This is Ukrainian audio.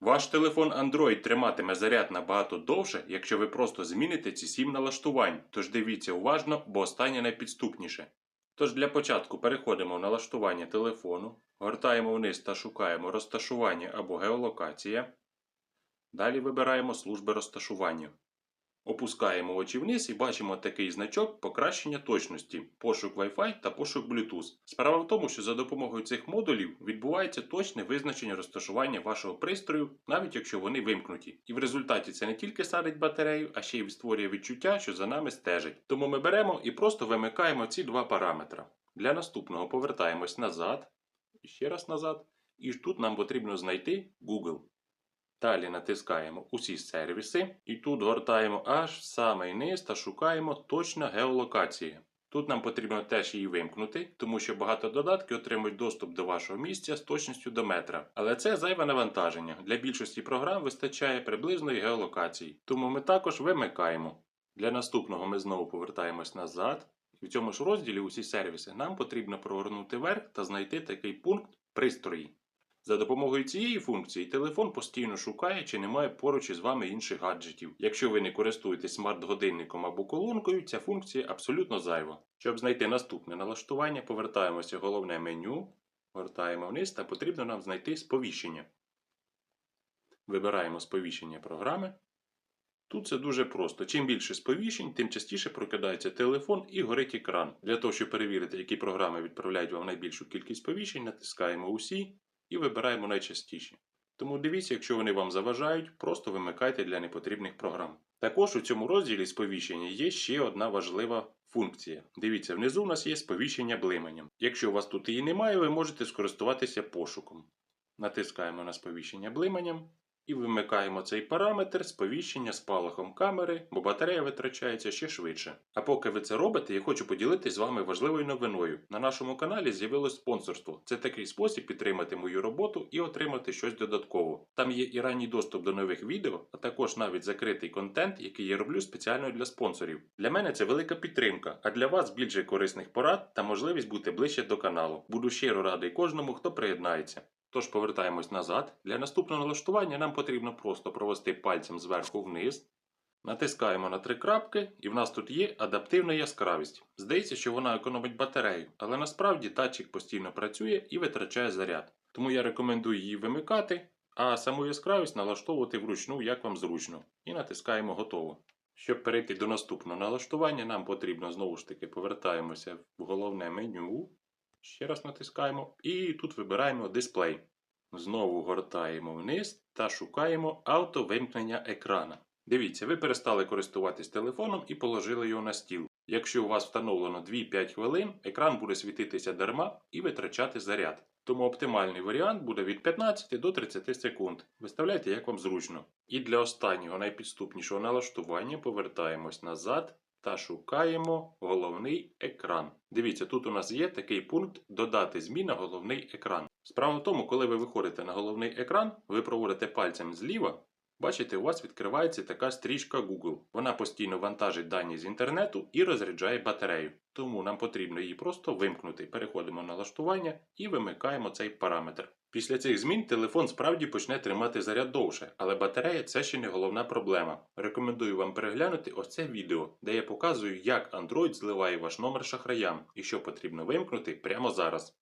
Ваш телефон Android триматиме заряд набагато довше, якщо ви просто зміните ці 7 налаштувань, тож дивіться уважно, бо останнє найпідступніше. Тож для початку переходимо в налаштування телефону, гортаємо вниз та шукаємо розташування або геолокація. Далі вибираємо служби розташування. Опускаємо очі вниз і бачимо такий значок покращення точності, пошук Wi-Fi та пошук Bluetooth. Справа в тому, що за допомогою цих модулів відбувається точне визначення розташування вашого пристрою, навіть якщо вони вимкнуті. І в результаті це не тільки садить батарею, а ще й створює відчуття, що за нами стежить. Тому ми беремо і просто вимикаємо ці два параметри. Для наступного повертаємось назад, ще раз назад, і тут нам потрібно знайти Google. Далі натискаємо усі сервіси і тут гортаємо аж в самий низ та шукаємо точно геолокації. Тут нам потрібно теж її вимкнути, тому що багато додатків отримують доступ до вашого місця з точністю до метра. Але це зайве навантаження. Для більшості програм вистачає приблизної геолокації, тому ми також вимикаємо. Для наступного ми знову повертаємось назад. В цьому ж розділі усі сервіси нам потрібно прогорнути вверх та знайти такий пункт пристрої. За допомогою цієї функції телефон постійно шукає, чи немає поруч із вами інших гаджетів. Якщо ви не користуєтесь смарт-годинником або колонкою, ця функція абсолютно зайва. Щоб знайти наступне налаштування, повертаємося в головне меню, гортаємо вниз та потрібно нам знайти сповіщення. Вибираємо сповіщення програми. Тут це дуже просто. Чим більше сповіщень, тим частіше прокидається телефон і горить екран. Для того, щоб перевірити, які програми відправляють вам найбільшу кількість сповіщень, натискаємо усі і вибираємо найчастіші. Тому дивіться, якщо вони вам заважають, просто вимикайте для непотрібних програм. Також у цьому розділі сповіщення є ще одна важлива функція. Дивіться, внизу у нас є сповіщення блиманням. Якщо у вас тут її немає, ви можете скористуватися пошуком. Натискаємо на сповіщення блиманням і вимикаємо цей параметр сповіщення спалахом камери, бо батарея витрачається ще швидше. А поки ви це робите, я хочу поділитися з вами важливою новиною. На нашому каналі з'явилось спонсорство. Це такий спосіб підтримати мою роботу і отримати щось додатково. Там є і ранній доступ до нових відео, а також навіть закритий контент, який я роблю спеціально для спонсорів. Для мене це велика підтримка, а для вас більше корисних порад та можливість бути ближче до каналу. Буду щиро радий кожному, хто приєднається. Тож повертаємось назад. Для наступного налаштування нам потрібно просто провести пальцем зверху вниз. Натискаємо на три крапки, і в нас тут є адаптивна яскравість. Здається, що вона економить батарею, але насправді датчик постійно працює і витрачає заряд. Тому я рекомендую її вимикати, а саму яскравість налаштовувати вручну, як вам зручно. І натискаємо готово. Щоб перейти до наступного налаштування, нам потрібно знову ж таки повертаємося в головне меню. Ще раз натискаємо і тут вибираємо дисплей. Знову гортаємо вниз та шукаємо автовимкнення екрана. Дивіться, ви перестали користуватись телефоном і положили його на стіл. Якщо у вас встановлено 2-5 хвилин, екран буде світитися дарма і витрачати заряд. Тому оптимальний варіант буде від 15 до 30 секунд. Виставляйте, як вам зручно. І для останнього найпідступнішого налаштування повертаємось назад та шукаємо головний екран. Дивіться, тут у нас є такий пункт Додати зміна головний екран. Справа в тому, коли ви виходите на головний екран, ви проводите пальцем зліва. Бачите, у вас відкривається така стрічка Google. Вона постійно вантажить дані з інтернету і розряджає батарею. Тому нам потрібно її просто вимкнути. Переходимо на налаштування і вимикаємо цей параметр. Після цих змін телефон справді почне тримати заряд довше, але батарея це ще не головна проблема. Рекомендую вам переглянути ось це відео, де я показую, як Android зливає ваш номер шахраям і що потрібно вимкнути прямо зараз.